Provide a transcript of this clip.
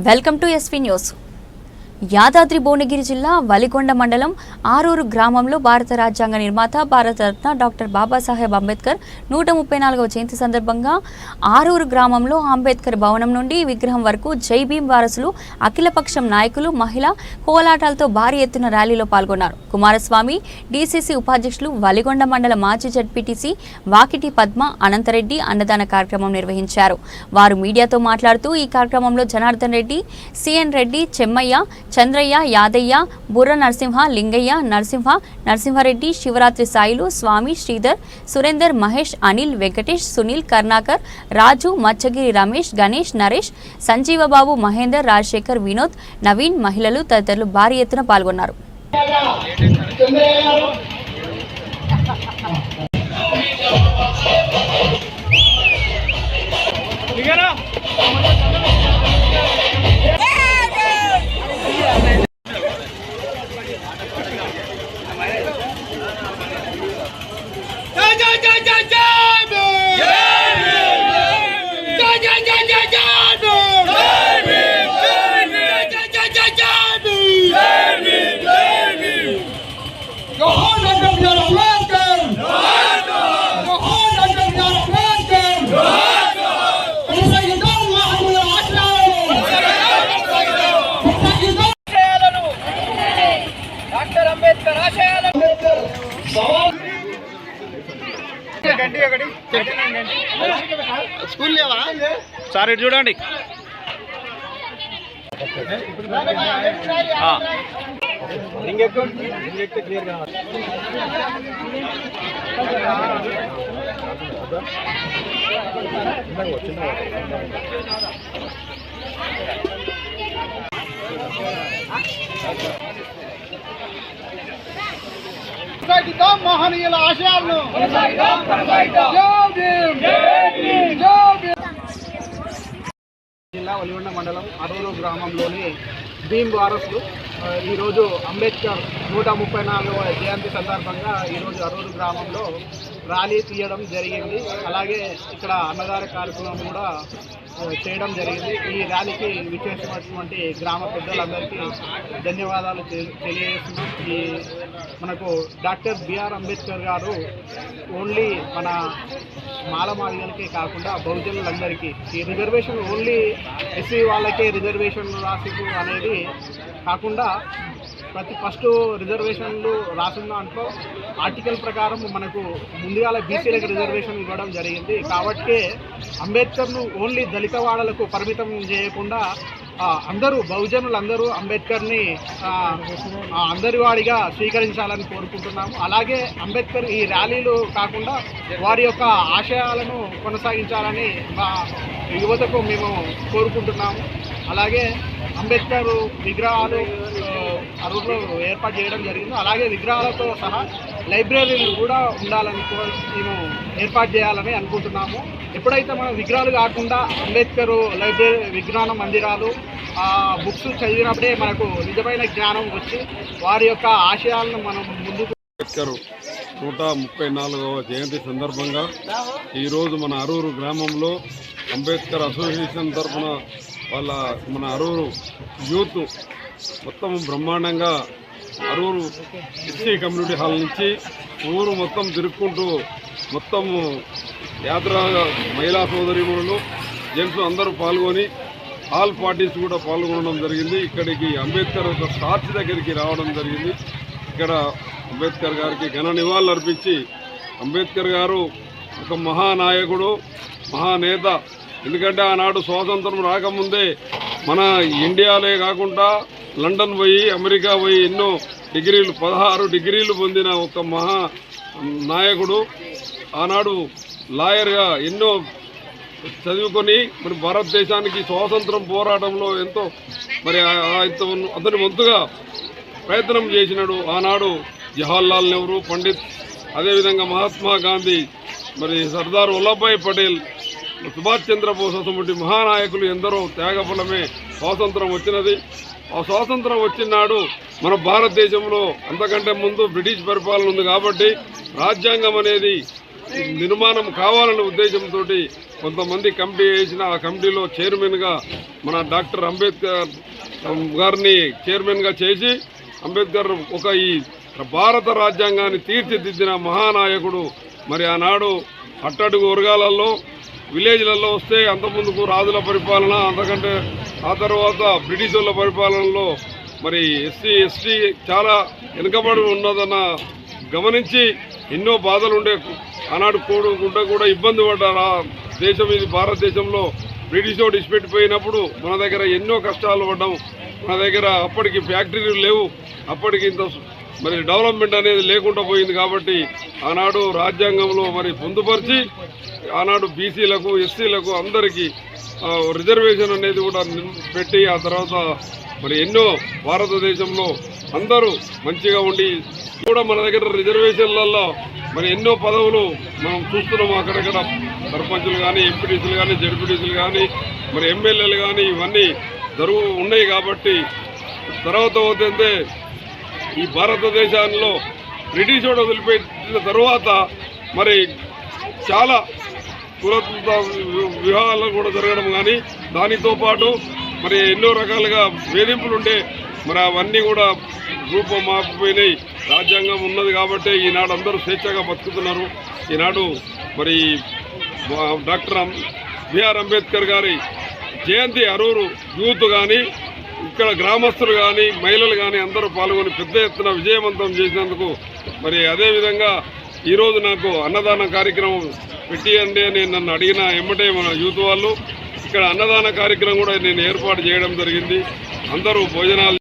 Welcome to SP news Yadadri Bhuvanagiri జిల్లా వలిగొండ మండలం ఆరూరు గ్రామంలో భారత రాజ్యాంగ నిర్మాత భారతరత్న డాక్టర్ బాబాసాహెబ్ అంబేద్కర్ నూట ముప్పై నాలుగవ జయంతి సందర్భంగా ఆరూరు గ్రామంలో అంబేద్కర్ భవనం నుండి విగ్రహం వరకు జై భీం వారసులు అఖిలపక్షం నాయకులు మహిళ కోలాటాలతో భారీ ఎత్తున ర్యాలీలో పాల్గొన్నారు. కుమారస్వామి డీసీసీ ఉపాధ్యక్షులు వలిగొండ మండల మాజీ జడ్పీటీసీ వాకిటి పద్మ అనంతరెడ్డి అన్నదాన కార్యక్రమం నిర్వహించారు. వారు మీడియాతో మాట్లాడుతూ ఈ కార్యక్రమంలో జనార్దన్ రెడ్డి సిఎన్ రెడ్డి చెమ్మయ్య చంద్రయ్య యాదయ్య బుర్ర నరసింహ లింగయ్య నరసింహ నరసింహారెడ్డి శివరాత్రి సాయిలు స్వామి శ్రీధర్ సురేందర్ మహేష్ అనిల్ వెంకటేష్ సునీల్ కర్ణాకర్ రాజు మచ్చగిరి రమేష్ గణేష్ నరేష్ సంజీవబాబు మహేందర్ రాజశేఖర్ వినోద్ నవీన్ మహిళలు తదితరులు భారీ ఎత్తున పాల్గొన్నారు. జై సార్ ఇటు చూడండి. మహనీయుల ఆశయాలను జై భీమ్ జై భీమ్ జిల్లా ఒలిగొండ మండలం అరూరు గ్రామంలోని భీమ్ వారసులు ఈరోజు అంబేద్కర్ నూట ముప్పై నాలుగవ జయంతి సందర్భంగా ఈరోజు అరూరు గ్రామంలో ర్యాలీ తీయడం జరిగింది. అలాగే ఇక్కడ అన్నదాన కార్యక్రమం కూడా చేయడం జరిగింది. ఈ ర్యాలీకి విచ్చేసినటువంటి గ్రామ పెద్దలందరికీ ధన్యవాదాలు తెలియజేస్తున్నాం. ఈ మనకు డాక్టర్ బిఆర్ అంబేద్కర్ గారు ఓన్లీ మన మాలమాదిగలకే కాకుండా బహుజనులందరికీ ఈ రిజర్వేషన్ ఓన్లీ ఎస్సీ వాళ్ళకే రిజర్వేషన్ రాసి అనేది కాకుండా ప్రతి ఫస్ట్ రిజర్వేషన్లు రాసిన దాంట్లో ఆర్టికల్ ప్రకారం మనకు ముందుగాల బీసీలకు రిజర్వేషన్ ఇవ్వడం జరిగింది. కాబట్టి అంబేద్కర్ను ఓన్లీ దళిత వాడలకు పరిమితం చేయకుండా అందరూ బహుజనులందరూ అంబేద్కర్ని అందరివాడిగా స్వీకరించాలని కోరుకుంటున్నాము. అలాగే అంబేద్కర్ ఈ ర్యాలీలు కాకుండా వారి యొక్క ఆశయాలను కొనసాగించాలని మా యువతకు మేము కోరుకుంటున్నాము. అలాగే అంబేద్కర్ విగ్రహాలు అరూరులో ఏర్పాటు చేయడం జరిగింది. అలాగే విగ్రహాలతో సహా లైబ్రరీలు కూడా ఉండాలని మేము ఏర్పాటు చేయాలని అనుకుంటున్నాము. ఎప్పుడైతే మనం విగ్రహాలు కాకుండా అంబేద్కర్ లైబ్రరీ విజ్ఞాన మందిరాలు ఆ బుక్స్ చదివినప్పుడే మనకు నిజమైన జ్ఞానం వచ్చి వారి యొక్క ఆశయాలను మనం ముందుకు అంబేద్కర్ నూట ముప్పై నాలుగవ జయంతి సందర్భంగా ఈరోజు మన అరూరు గ్రామంలో అంబేద్కర్ అసోసియేషన్ తరఫున వాళ్ళ మన అరూరు యూత్ మొత్తం బ్రహ్మాండంగా అరూరు ఎస్సీ కమ్యూనిటీ హాల్ నుంచి ఊరు మొత్తం తిరుక్కుంటూ మొత్తము యాత్ర మహిళా సోదరిమణులు జెంట్స్ అందరూ పాల్గొని ఆల్ పార్టీస్ కూడా పాల్గొనడం జరిగింది. ఇక్కడికి అంబేద్కర్ ఒక స్టార్చ్ దగ్గరికి రావడం జరిగింది. ఇక్కడ అంబేద్కర్ గారికి ఘన నివాళులు అర్పించి అంబేద్కర్ గారు ఒక మహానాయకుడు మహానేత. ఎందుకంటే ఆనాడు స్వాతంత్రం రాకముందే మన ఇండియాలే కాకుండా లండన్ పోయి అమెరికా పోయి ఎన్నో డిగ్రీలు పదహారు డిగ్రీలు పొందిన ఒక మహా నాయకుడు. ఆనాడు లాయర్గా ఎన్నో చదువుకొని మరి భారతదేశానికి స్వాతంత్రం పోరాటంలో ఎంతో మరి ఆ- ఇతను- అతని వంతుగా ప్రయత్నం చేసినాడు ఆనాడు జవహర్లాల్ నెహ్రూ పండిత్. అదేవిధంగా మహాత్మా గాంధీ మరి సర్దార్ వల్లభాయ్ పటేల్ సుభాష్ చంద్రబోస్ అటువంటి మహానాయకులు ఎందరో త్యాగఫలమే స్వాతంత్రం వచ్చినది. స్వాతంత్రం వచ్చినాడు మన భారతదేశంలో అంతకంటే ముందు బ్రిటిష్ పరిపాలన ఉంది కాబట్టి రాజ్యాంగం అనేది నిర్మాణం కావాలనే ఉద్దేశంతో కొంతమంది కమిటీ వేసిన ఆ కమిటీలో చైర్మన్గా మన డాక్టర్ అంబేద్కర్ గారిని చైర్మన్గా చేసి అంబేద్కర్ ఒక ఈ భారత రాజ్యాంగాన్ని తీర్చిదిద్దిన మహానాయకుడు. మరి ఆనాడు అట్టడుగు వర్గాలలో విలేజ్లలో వస్తే అంతకుముందుకు రాజుల పరిపాలన అంతకంటే ఆ తర్వాత బ్రిటిష్ వాళ్ళ పరిపాలనలో మరి ఎస్సీ ఎస్టీ చాలా వెనుకబడి ఉన్నదన్న గమనించి ఎన్నో బాధలు ఉండే ఆనాడు కూడుకుంటే కూడా ఇబ్బంది పడ్డారు. ఆ దేశం ఇది భారతదేశంలో బ్రిటిష్ వాడు ఇచ్చిపెట్టిపోయినప్పుడు మన దగ్గర ఎన్నో కష్టాలు పడ్డాము మన దగ్గర అప్పటికి ఫ్యాక్టరీలు లేవు. అప్పటికి ఇంత మరి డెవలప్మెంట్ అనేది లేకుండా పోయింది కాబట్టి ఆనాడు రాజ్యాంగంలో మరి పొందుపరిచి ఆనాడు బీసీలకు ఎస్సీలకు అందరికీ రిజర్వేషన్ అనేది కూడా పెట్టి ఆ తర్వాత మరి ఎన్నో భారతదేశంలో అందరూ మంచిగా ఉండి కూడా మన దగ్గర రిజర్వేషన్లలో మరి ఎన్నో పదవులు మనం చూస్తున్నాం అక్కడక్కడ. సర్పంచులు కానీ ఎంపీటీసీలు కానీ జడ్పీటీసీలు కానీ మరి ఎమ్మెల్యేలు కానీ ఇవన్నీ జరుగు ఉన్నాయి కాబట్టి తర్వాత పోతే ఈ భారతదేశంలో బ్రిటిష్ వాడు వదిలిపెట్టిన తర్వాత మరి చాలా కులత వివాహాలు కూడా జరగడం కానీ దానితో పాటు మరి ఎన్నో రకాలుగా వేధింపులు ఉంటే మరి అవన్నీ కూడా రూపం మారిపోయినాయి రాజ్యాంగం ఉన్నది కాబట్టి ఈనాడు అందరూ స్వేచ్ఛగా బతుకుతున్నారు. ఈనాడు మరి డాక్టర్ బిఆర్ అంబేద్కర్ గారి జయంతి అరూరు యూత్ కానీ ఇక్కడ గ్రామస్తులు కానీ మహిళలు కానీ అందరూ పాల్గొని పెద్ద ఎత్తున విజయవంతం చేసినందుకు మరి అదేవిధంగా ఈరోజు నాకు అన్నదాన కార్యక్రమం పెట్టియండి అని నన్ను అడిగిన ఎమ్మటే మన యూత్ వాళ్ళు ఇక్కడ అన్నదాన కార్యక్రమం కూడా నేను ఏర్పాటు చేయడం జరిగింది. అందరూ భోజనాలు